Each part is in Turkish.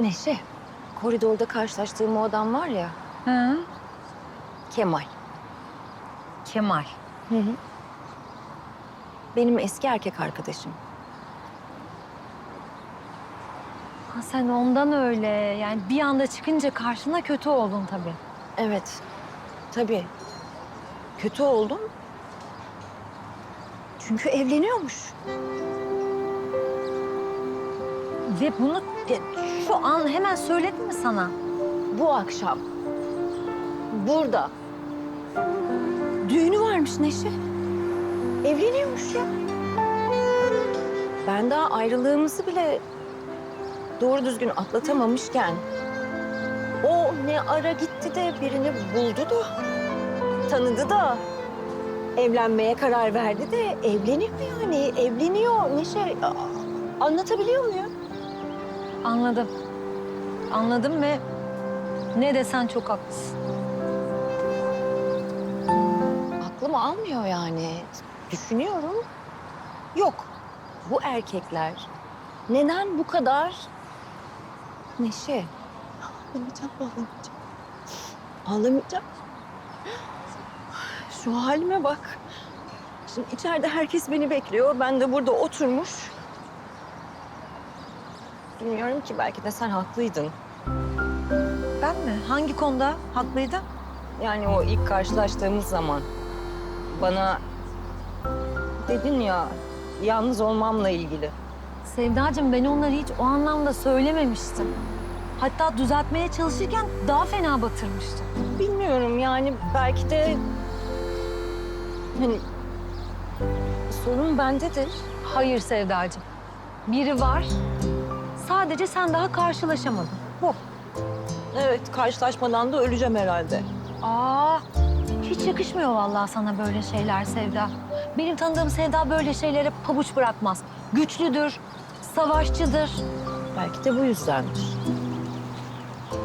Neşe, koridorda karşılaştığım o adam var ya, Hı? Kemal. Kemal. Hı hı. Benim eski erkek arkadaşım. Ha, sen ondan öyle. Yani bir anda çıkınca karşına kötü oldun tabii. Evet, tabii. Kötü oldum. Çünkü evleniyormuş. Ve bunu şu an hemen söyledi mi sana? Bu akşam. Burada. Düğünü varmış Neşe. Evleniyormuş ya. Ben daha ayrılığımızı bile doğru düzgün atlatamamışken... ...o ne ara gitti de birini buldu da... ...tanıdı da... ...evlenmeye karar verdi de evleniyor yani. Evleniyor Neşe. Anlatabiliyor muyum? Anladım. Anladım ve ne desen çok haklısın. Aklım almıyor yani. Düşünüyorum. Yok. Bu erkekler neden bu kadar neşe? Ağlamayacağım, ağlamayacağım. Ağlamayacağım. Şu halime bak. Şimdi içeride herkes beni bekliyor. Ben de burada oturmuş. Bilmiyorum ki belki de sen haklıydın. Ben mi? Hangi konuda haklıydım? Yani o ilk karşılaştığımız zaman bana dedin ya yalnız olmamla ilgili. Sevdacığım ben onları hiç o anlamda söylememiştim. Hatta düzeltmeye çalışırken daha fena batırmıştım. Bilmiyorum yani belki de hani sorun bendedir. Hayır Sevdacığım. Biri var. Sadece sen daha karşılaşamadın. Bu. Evet karşılaşmadan da öleceğim herhalde. Aa, hiç yakışmıyor vallahi sana böyle şeyler Sevda. Benim tanıdığım Sevda böyle şeylere pabuç bırakmaz. Güçlüdür, savaşçıdır. Belki de bu yüzdendir.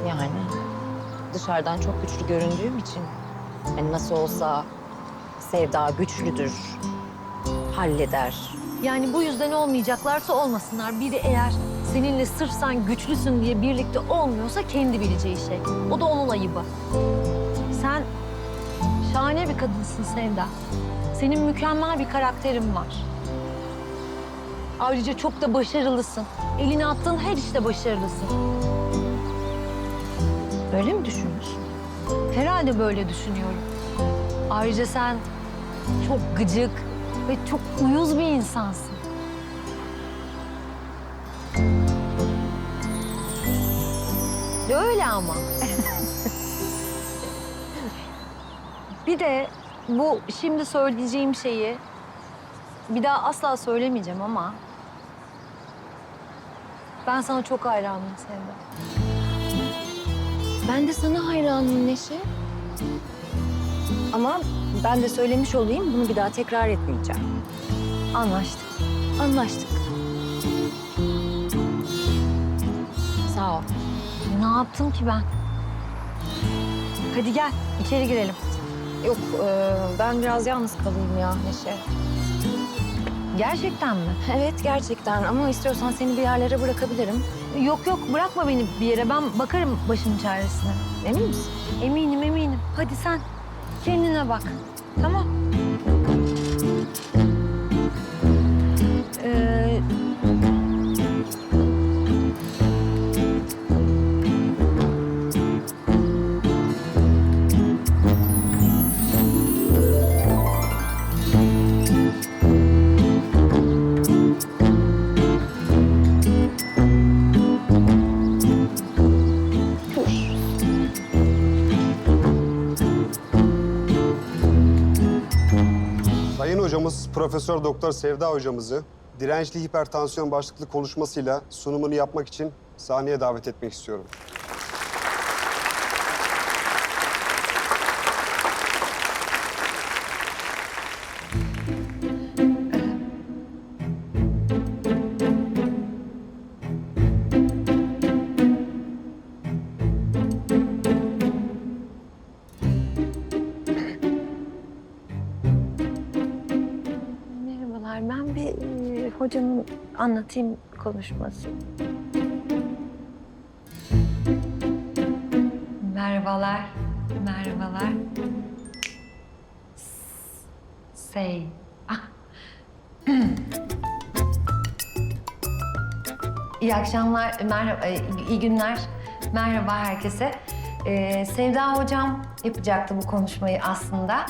Yani dışarıdan çok güçlü göründüğüm için hani nasıl olsa Sevda güçlüdür, halleder. Yani bu yüzden olmayacaklarsa olmasınlar. Biri eğer seninle sırf sen güçlüsün diye birlikte olmuyorsa kendi bileceği şey. O da onun ayıbı. Sen şahane bir kadınsın Sevda. Senin mükemmel bir karakterin var. Ayrıca çok da başarılısın. Eline attığın her işte başarılısın. Öyle mi düşünüyorsun? Herhalde böyle düşünüyorum. Ayrıca sen çok gıcık ve çok uyuz bir insansın. Öyle ama. bir de bu şimdi söyleyeceğim şeyi bir daha asla söylemeyeceğim ama ben sana çok hayranım Sevda. Ben de sana hayranım Neşe. Ama ben de söylemiş olayım bunu bir daha tekrar etmeyeceğim. Anlaştık. Anlaştık. Sağ ol. Ne yaptım ki ben? Hadi gel içeri girelim. Yok e, ben biraz yalnız kalayım ya Neşe. Gerçekten mi? Evet gerçekten ama istiyorsan seni bir yerlere bırakabilirim. Yok yok bırakma beni bir yere. Ben bakarım başımın çaresine. Emin misin? Eminim eminim. Hadi sen kendine bak. Hocamız Profesör Doktor Sevda hocamızı dirençli hipertansiyon başlıklı konuşmasıyla sunumunu yapmak için sahneye davet etmek istiyorum. Hocamın anlatayım konuşması. Merhabalar. Merhabalar. Say. Ah. İyi akşamlar, merhaba, iyi günler. Merhaba herkese. Ee, Sevda hocam yapacaktı bu konuşmayı aslında.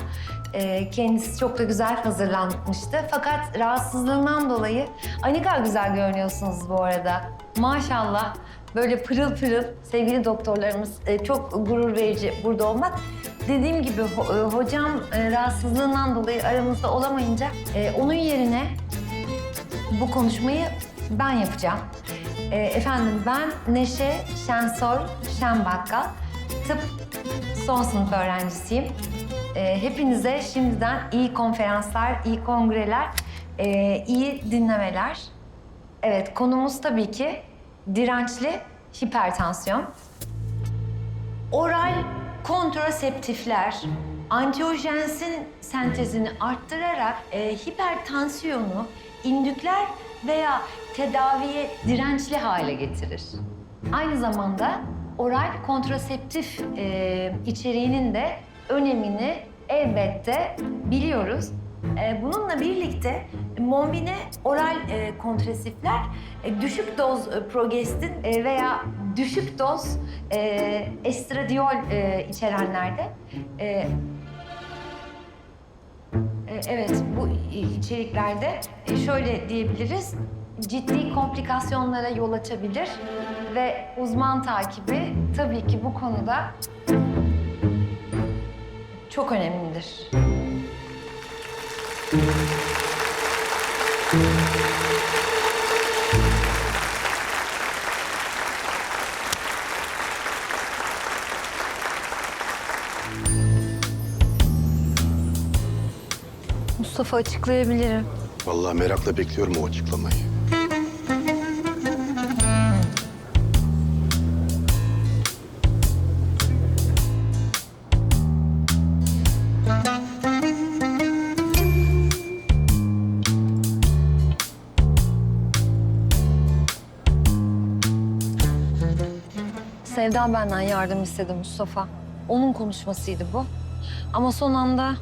Ee, kendisi çok da güzel hazırlanmıştı. Fakat rahatsızlığından dolayı... Ay ne kadar güzel görünüyorsunuz bu arada. Maşallah. Böyle pırıl pırıl sevgili doktorlarımız e, çok gurur verici burada olmak. Dediğim gibi e, hocam e, rahatsızlığından dolayı aramızda olamayınca onun yerine bu konuşmayı ben yapacağım. Efendim ben Neşe Şensoy Şenbakkal. Tıp son sınıf öğrencisiyim. Ee, hepinize şimdiden iyi konferanslar, iyi kongreler, ee, iyi dinlemeler. Evet konumuz tabii ki dirençli hipertansiyon. Oral kontraseptifler antiyojensin sentezini arttırarak e, hipertansiyonu indükler veya tedaviye dirençli hale getirir. Aynı zamanda oral kontraseptif e, içeriğinin de önemini elbette biliyoruz. E, bununla birlikte mombine oral e, kontraseptifler e, düşük doz e, progestin veya düşük doz estradiol içerenlerde evet bu içeriklerde şöyle diyebiliriz ciddi komplikasyonlara yol açabilir ve uzman takibi tabii ki bu konuda çok önemlidir. Mustafa açıklayabilirim. Vallahi merakla bekliyorum o açıklamayı. Sevda benden yardım istedi Mustafa. Onun konuşmasıydı bu. Ama son anda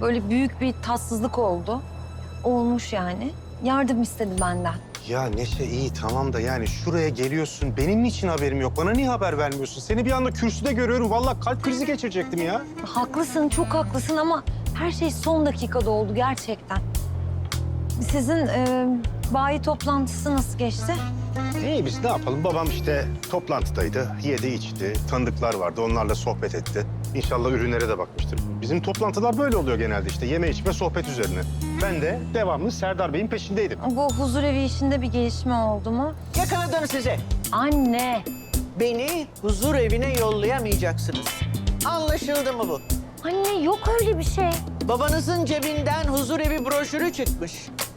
böyle büyük bir tatsızlık oldu. Olmuş yani. Yardım istedi benden. Ya Neşe iyi tamam da yani şuraya geliyorsun. Benim niçin haberim yok? Bana niye haber vermiyorsun? Seni bir anda kürsüde görüyorum. Vallahi kalp krizi geçirecektim ya. Haklısın, çok haklısın ama her şey son dakikada oldu gerçekten. Sizin e, bayi toplantısı nasıl geçti? İyi biz ne yapalım? Babam işte toplantıdaydı. Yedi içti. Tanıdıklar vardı. Onlarla sohbet etti. İnşallah ürünlere de bakmıştır. Bizim toplantılar böyle oluyor genelde işte. Yeme içme sohbet üzerine. Ben de devamlı Serdar Bey'in peşindeydim. Bu huzur evi işinde bir gelişme oldu mu? Yakaladım sizi. Anne, Beni huzur evine yollayamayacaksınız. Anlaşıldı mı bu? anne yok öyle bir şey. Babanızın cebinden huzur evi broşürü çıkmış.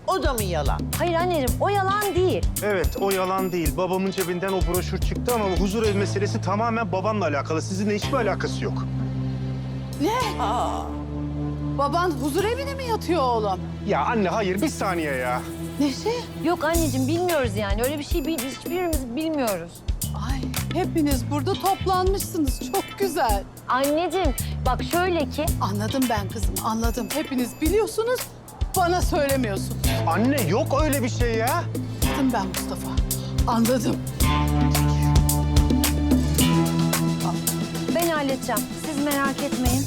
O da mı yalan? Hayır anneciğim, o yalan değil. Evet o yalan değil. Babamın cebinden o broşür çıktı ama huzur ev meselesi tamamen babamla alakalı. Sizinle hiçbir alakası yok. Aa, Baban huzur evine mi yatıyor oğlum? Ya anne hayır bir saniye ya. Neşe? Yok anneciğim bilmiyoruz yani. Öyle bir şey bil- hiçbirimiz bilmiyoruz. Ay hepiniz burada toplanmışsınız. Çok güzel. Anneciğim bak şöyle ki Anladım ben kızım anladım. Hepiniz biliyorsunuz bana söylemiyorsun. Anne yok öyle bir şey ya. Anladım ben Mustafa. Anladım. ben halledeceğim. Siz merak etmeyin.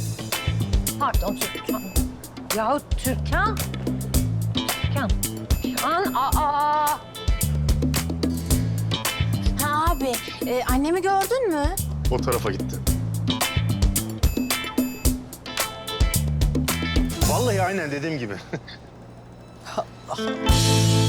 Pardon Türkan. Ya Türkan. Türkan. Türkan. Aa. Ha abi, e, annemi gördün mü? O tarafa gitti. Vallahi aynen dediğim gibi.